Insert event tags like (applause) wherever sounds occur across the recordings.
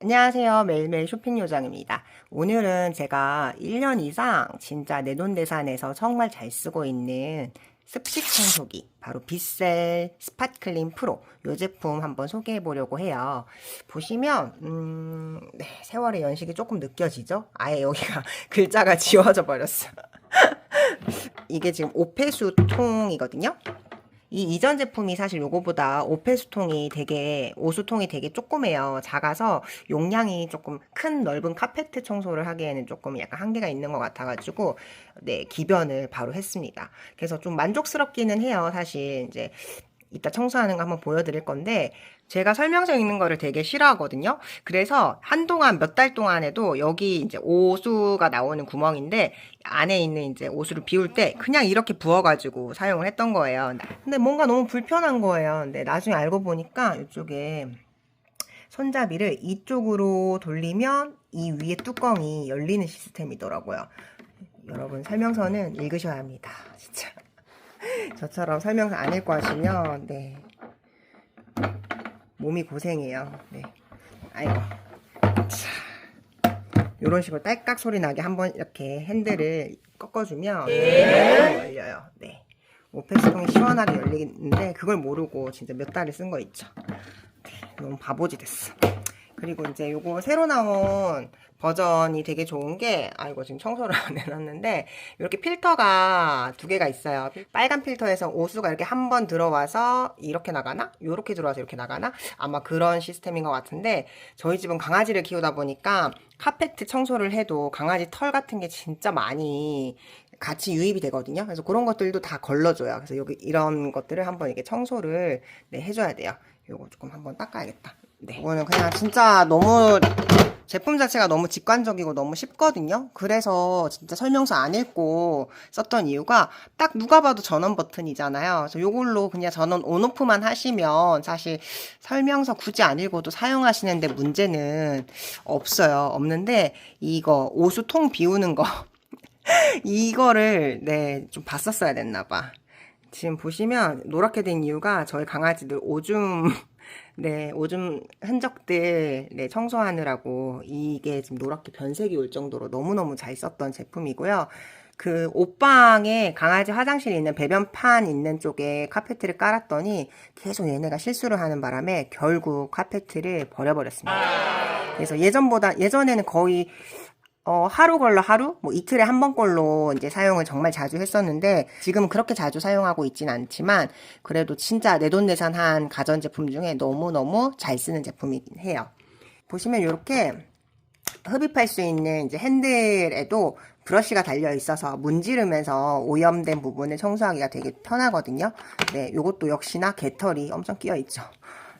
안녕하세요. 매일매일 쇼핑 요정입니다. 오늘은 제가 1년 이상 진짜 내돈내산에서 정말 잘 쓰고 있는 습식 청소기, 바로 빗셀 스팟클린 프로 이 제품 한번 소개해 보려고 해요. 보시면 음, 네, 세월의 연식이 조금 느껴지죠? 아예 여기가 (laughs) 글자가 지워져 버렸어. (laughs) 이게 지금 오페수 통이거든요. 이 이전 제품이 사실 요거보다 오페수통이 되게 오수통이 되게 조그매요. 작아서 용량이 조금 큰 넓은 카페트 청소를 하기에는 조금 약간 한계가 있는 것 같아가지고 네 기변을 바로 했습니다. 그래서 좀 만족스럽기는 해요. 사실 이제 이따 청소하는 거 한번 보여드릴 건데 제가 설명서 읽는 거를 되게 싫어하거든요. 그래서 한동안 몇 달 동안에도 여기 이제 오수가 나오는 구멍인데 안에 있는 이제 오수를 비울 때 그냥 이렇게 부어가지고 사용을 했던 거예요. 근데 뭔가 너무 불편한 거예요. 근데 나중에 알고 보니까 이쪽에 손잡이를 이쪽으로 돌리면 이 위에 뚜껑이 열리는 시스템이더라고요. 여러분 설명서는 읽으셔야 합니다. 진짜. 저처럼 설명서 안 읽고 하시면 네 몸이 고생해요. 네. 아이고. 자. 요런 식으로 딸깍 소리 나게 한번 이렇게 핸들을 꺾어주면 네. 열려요. 네. 오페스통이 시원하게 열리는데 그걸 모르고 진짜 몇 달을 쓴 거 있죠. 네. 너무 바보지 됐어. 그리고 이제 요거 새로 나온 버전이 되게 좋은 게, 아, 이거 지금 청소를 (laughs) 안 해놨는데, 이렇게 필터가 두 개가 있어요. 빨간 필터에서 오수가 이렇게 한 번 들어와서 이렇게 나가나? 요렇게 들어와서 이렇게 나가나? 아마 그런 시스템인 것 같은데, 저희 집은 강아지를 키우다 보니까 카페트 청소를 해도 강아지 털 같은 게 진짜 많이 같이 유입이 되거든요. 그래서 그런 것들도 다 걸러줘요. 그래서 여기 이런 것들을 한번 이렇게 청소를 네, 해줘야 돼요. 요거 조금 한번 닦아야겠다. 네. 이거는 그냥 진짜 너무 제품 자체가 너무 직관적이고 너무 쉽거든요. 그래서 진짜 설명서 안 읽고 썼던 이유가 딱 누가 봐도 전원 버튼이잖아요. 그래서 요걸로 그냥 전원 온오프만 하시면 사실 설명서 굳이 안 읽어도 사용하시는데 문제는 없어요. 없는데 이거 오수통 비우는 거 (laughs) 이거를 네 좀 봤었어야 됐나 봐. 지금 보시면 노랗게 된 이유가 저희 강아지들 오줌 네, 오줌 흔적들 네, 청소하느라고 이게 지금 노랗게 변색이 올 정도로 너무너무 잘 썼던 제품이고요. 그 옷방에 강아지 화장실 있는 배변판 있는 쪽에 카페트를 깔았더니 계속 얘네가 실수를 하는 바람에 결국 카페트를 버려버렸습니다. 그래서 예전보다 예전에는 거의 어, 하루 걸러 하루? 뭐 이틀에 한 번꼴로 이제 사용을 정말 자주 했었는데 지금은 그렇게 자주 사용하고 있진 않지만 그래도 진짜 내돈내산한 가전제품 중에 너무너무 잘 쓰는 제품이긴 해요. 보시면 이렇게 흡입할 수 있는 이제 핸들에도 브러쉬가 달려 있어서 문지르면서 오염된 부분을 청소하기가 되게 편하거든요. 네, 요것도 역시나 개털이 엄청 끼어 있죠.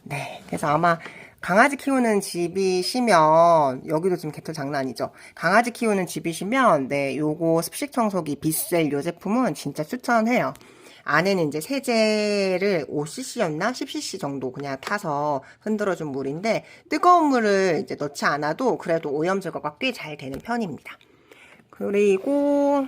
네, 그래서 아마 강아지 키우는 집이시면 여기도 지금 개털 장난 아니죠. 강아지 키우는 집이시면 네 요거 습식 청소기 빗셀 요 제품은 진짜 추천해요. 안에는 이제 세제를 5cc였나 10cc 정도 그냥 타서 흔들어준 물인데 뜨거운 물을 이제 넣지 않아도 그래도 오염 제거가 꽤 잘 되는 편입니다. 그리고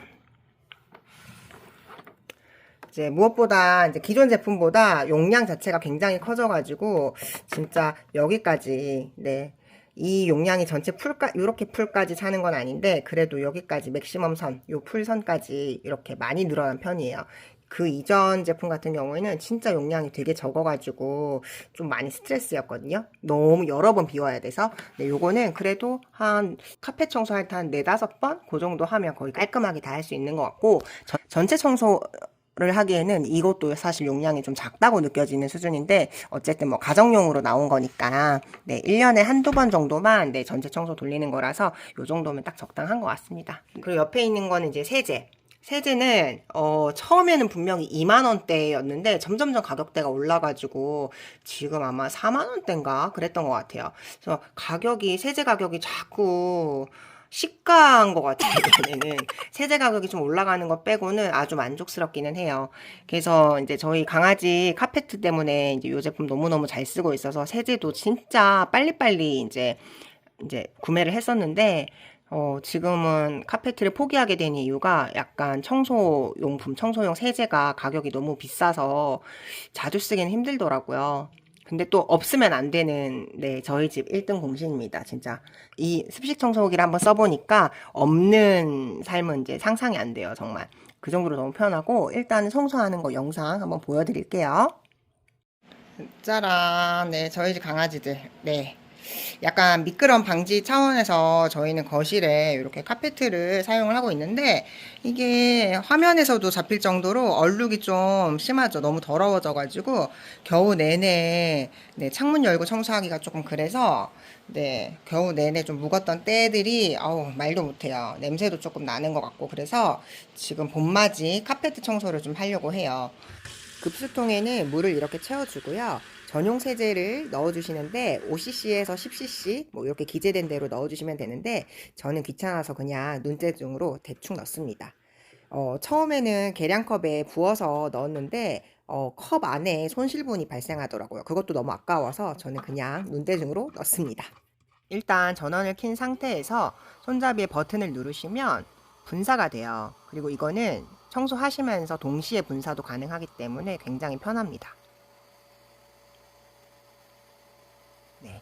이제 무엇보다 이제 기존 제품보다 용량 자체가 굉장히 커져가지고 진짜 여기까지 네. 이 용량이 전체 풀까 이렇게 풀까지 차는 건 아닌데 그래도 여기까지 맥시멈 선, 요 풀선까지 이렇게 많이 늘어난 편이에요. 그 이전 제품 같은 경우에는 진짜 용량이 되게 적어가지고 좀 많이 스트레스였거든요. 너무 여러 번 비워야 돼서. 네, 요거는 그래도 한 카펫 청소할 때 한 네다섯 번? 그 정도 하면 거의 깔끔하게 다 할 수 있는 것 같고 전, 전체 청소 를 하기에는 이것도 사실 용량이 좀 작다고 느껴지는 수준인데 어쨌든 뭐 가정용으로 나온 거니까 네 1년에 한두 번 정도만 네 전체 청소 돌리는 거라서 요 정도면 딱 적당한 것 같습니다. 그리고 옆에 있는 거는 이제 세제. 세제는 어 처음에는 분명히 2만 원대였는데 점점점 가격대가 올라가지고 지금 아마 4만 원대인가 그랬던 것 같아요. 그래서 가격이 세제 가격이 자꾸 시가한 것 같아요, 이번에는. (laughs) 세제 가격이 좀 올라가는 것 빼고는 아주 만족스럽기는 해요. 그래서 이제 저희 강아지 카페트 때문에 이제 이 제품 너무너무 잘 쓰고 있어서 세제도 진짜 빨리빨리 이제, 이제 구매를 했었는데, 어, 지금은 카페트를 포기하게 된 이유가 약간 청소용품, 청소용 세제가 가격이 너무 비싸서 자주 쓰기는 힘들더라고요. 근데 또 없으면 안 되는 네 저희 집 1등 공신입니다 진짜. 이 습식 청소기를 한번 써보니까 없는 삶은 이제 상상이 안 돼요 정말. 그 정도로 너무 편하고 일단 청소하는 거 영상 한번 보여드릴게요. 짜란. 네 저희 집 강아지들. 네 약간 미끄럼 방지 차원에서 저희는 거실에 이렇게 카페트를 사용을 하고 있는데 이게 화면에서도 잡힐 정도로 얼룩이 좀 심하죠. 너무 더러워져가지고 겨우 내내 네, 창문 열고 청소하기가 조금 그래서 네 겨우 내내 좀 묵었던 때들이 아우 말도 못해요. 냄새도 조금 나는 것 같고 그래서 지금 봄맞이 카페트 청소를 좀 하려고 해요. 급수통에는 물을 이렇게 채워주고요. 전용 세제를 넣어주시는데 5cc에서 10cc 뭐 이렇게 기재된 대로 넣어주시면 되는데 저는 귀찮아서 그냥 눈대중으로 대충 넣습니다. 어, 처음에는 계량컵에 부어서 넣었는데 어, 컵 안에 손실분이 발생하더라고요. 그것도 너무 아까워서 저는 그냥 눈대중으로 넣습니다. 일단 전원을 킨 상태에서 손잡이의 버튼을 누르시면 분사가 돼요. 그리고 이거는 청소하시면서 동시에 분사도 가능하기 때문에 굉장히 편합니다. 네.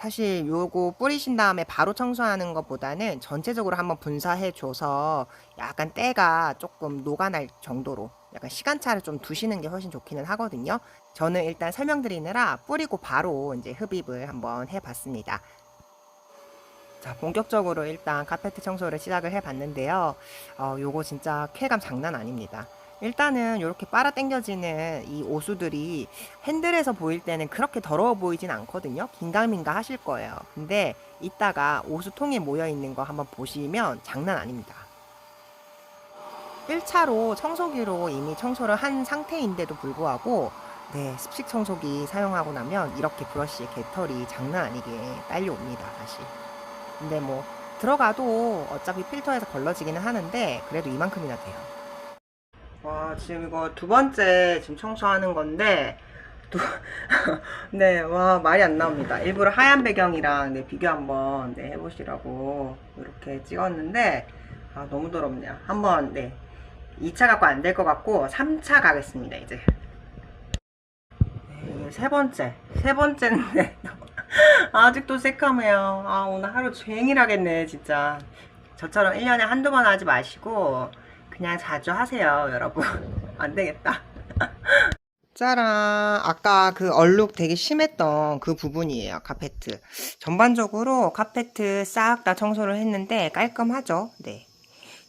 사실 요거 뿌리신 다음에 바로 청소하는 것보다는 전체적으로 한번 분사해 줘서 약간 때가 조금 녹아날 정도로 약간 시간차를 좀 두시는 게 훨씬 좋기는 하거든요. 저는 일단 설명드리느라 뿌리고 바로 이제 흡입을 한번 해봤습니다. 자, 본격적으로 일단 카페트 청소를 시작을 해봤는데요. 어, 요거 진짜 쾌감 장난 아닙니다. 일단은 이렇게 빨아 당겨지는 이 오수들이 핸들에서 보일 때는 그렇게 더러워 보이진 않거든요. 긴가민가 하실 거예요. 근데 이따가 오수통에 모여 있는 거 한번 보시면 장난 아닙니다. 1차로 청소기로 이미 청소를 한 상태인데도 불구하고 네, 습식 청소기 사용하고 나면 이렇게 브러쉬의 깃털이 장난 아니게 딸려옵니다, 다시. 근데 뭐 들어가도 어차피 필터에서 걸러지기는 하는데 그래도 이만큼이나 돼요. 와 지금 이거 두 번째 지금 청소하는 건데 두... (laughs) 네, 와 말이 안 나옵니다. 일부러 하얀 배경이랑 네, 비교 한번 네, 해보시라고 이렇게 찍었는데 아 너무 더럽네요. 한번 네 2차 갖고 안 될 것 같고 3차 가겠습니다 이제. 네, 세 번째 세 번째인데 (laughs) 아직도 새카매요. 아, 오늘 하루 종일 하겠네, 진짜. 저처럼 1년에 한두 번 하지 마시고, 그냥 자주 하세요, 여러분. (laughs) 안 되겠다. 짜란. 아까 그 얼룩 되게 심했던 그 부분이에요, 카페트. 전반적으로 카페트 싹다 청소를 했는데 깔끔하죠? 네.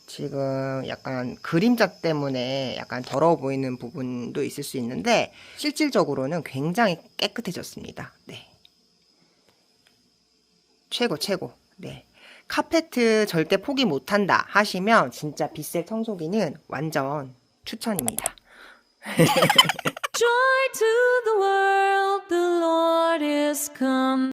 지금 약간 그림자 때문에 약간 더러워 보이는 부분도 있을 수 있는데, 실질적으로는 굉장히 깨끗해졌습니다. 네. 최고 최고 네 카페트 절대 포기 못한다 하시면 진짜 빛색 청소기는 완전 추천입니다. (laughs) Joy to the world, the Lord is come.